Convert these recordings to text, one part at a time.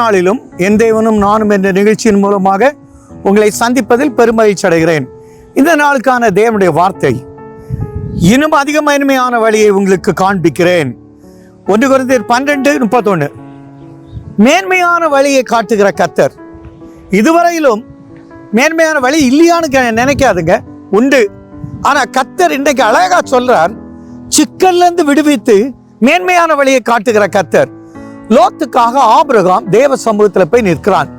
நாளிலும் என் தேவனும் நானும் என்ற நிகழ்ச்சியின் மூலமாக உங்களை சந்திப்பதில் பெருமகிழ்ச்சி அடைகிறேன். இந்த நாளுக்கான தேவனுடைய வார்த்தை இன்னும் அதிக மேன்மையான வழியை உங்களுக்கு காண்பிக்கிறேன். ஒன்று குறைந்த பன்னெண்டு முப்பத்தொன்று மேன்மையான வழியை காட்டுகிற கத்தர் இதுவரையிலும் மேன்மையான வழி இல்லையான்னு நினைக்காதுங்க. உண்டு. ஆனா கத்தர் இன்றைக்கு அழகா சொல்றார் சிக்கல்ல இருந்து விடுவித்து மேன்மையான வழியை காட்டுகிற கத்தர் லோத்துக்காக ஆபிரகாம் தேவ சமூகத்தில் போய் நிற்கிறான்.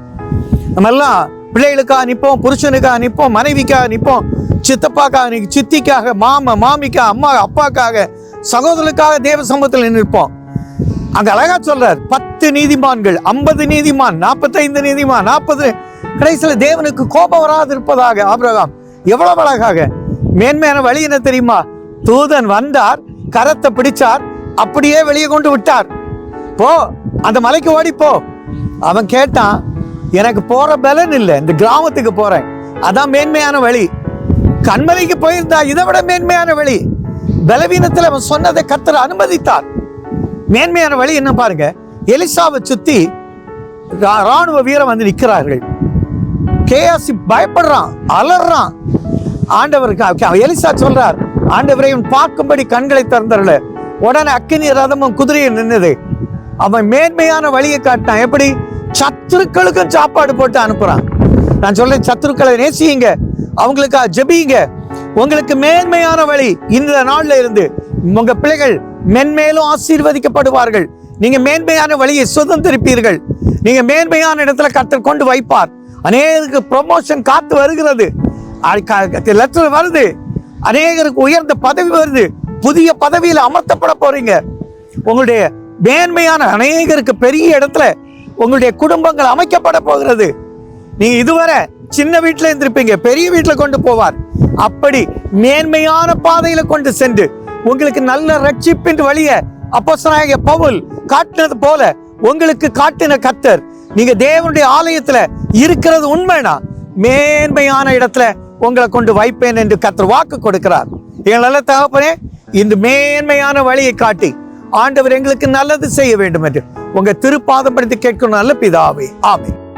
நம்ம எல்லாம் பிள்ளைகளுக்காக நிற்போம் புருஷனுக்காக நிற்போம் மனைவிக்காக நிற்போம் சித்தப்பாக்காக சித்திக்காக மாமா மாமிக்கா அம்மா அப்பாக்காக சகோதரனுக்காக தேவ சமூகத்தில் நிற்போம். அங்க அழகா சொல்றார் பத்து நீதிமான்கள் ஐம்பது நீதிமான் நாற்பத்தைந்து நீதிமான் நாற்பது கடைசியில் தேவனுக்கு கோபம் வராது இருப்பதாக ஆபிரகாம். எவ்வளவு அழகாக. மேன்மையான வழி என்ன தெரியுமா? தூதன் வந்தார் கரத்தை பிடிச்சார் அப்படியே வெளியே கொண்டு விட்டார். போ அந்த மலைக்கு ஓடிப்போ அவன் கேட்டான் எனக்கு போற பலன் இல்லை இந்த கிராமத்துக்கு போறேன். அதான் மேன்மையான வழி. கண்மலைக்கு போயிருந்தா இதை விட மேன்மையான வழி. பலவீனத்தில் அவன் சொன்னதை கத்தர் அனுமதித்தார். மேன்மையான வழி என்ன பாருங்க. எலிசாவை சுத்தி ராணுவ வீரர் வந்து நிற்கிறார்கள் கேஆசி பயப்படுறான் அலறான். ஆண்டவருக்கு எலிசா சொல்றார் ஆண்டவரை பார்க்கும்படி கண்களை திறந்தருள. உடனே அக்கினி ரதமும் குதிரையும் நின்னது. அவன் மேன்மையான வழியை காட்டினான். எப்படி? சத்துருக்களுக்கும் சாப்பாடு போட்டு அனுப்புறான். நான் சொல்றேன் சத்துருக்களை நேசியுங்க. அவங்களுக்கா ஜெபியுங்க. உங்களுக்கு மேன்மையான வழி இந்த நாள்ல இருந்து உங்க பிள்ளைகள் மென்மேலும் ஆசீர்வதிக்கப்படுவார்கள். நீங்க மேன்மையான வழியை சுதந்திரிப்பீர்கள். நீங்க மேன்மையான இடத்துல கத்தர் கொண்டு வைப்பார். அநேகருக்கு ப்ரொமோஷன் காத்து வருகிறது. லெட்டர் வருது. அநேகருக்கு உயர்ந்த பதவி வருது. புதிய பதவியில் அமர்த்தப்பட போறீங்க. உங்களுடைய மேன்மையான அநேகருக்கு பெரிய இடத்துல உங்களுடைய குடும்பங்கள் அமைக்கப்பட போகிறது. நீங்கள் இதுவரை சின்ன வீட்டில் இருந்திருப்பீங்க பெரிய வீட்டில் கொண்டு போவார். அப்படி மேன்மையான பாதையில் கொண்டு சென்று உங்களுக்கு நல்ல ரட்சிப்பின் வழிய அப்போசனாகிய பவுல் காட்டினது போல உங்களுக்கு காட்டின கத்தர் நீங்க தேவனுடைய ஆலயத்துல இருக்கிறது உண்மைனா மேன்மையான இடத்துல உங்களை கொண்டு வைப்பேன் என்று கத்தர் வாக்கு கொடுக்கிறார். எங்கள் நல்ல தகப்பனே இந்த மேன்மையான வழியை காட்டி ஆண்டவர் எங்களுக்கு நல்லது செய்ய வேண்டும் என்று உங்க திருப்பாதம் படித்து கேட்கணும் நல்ல பிதாவே. ஆமென்.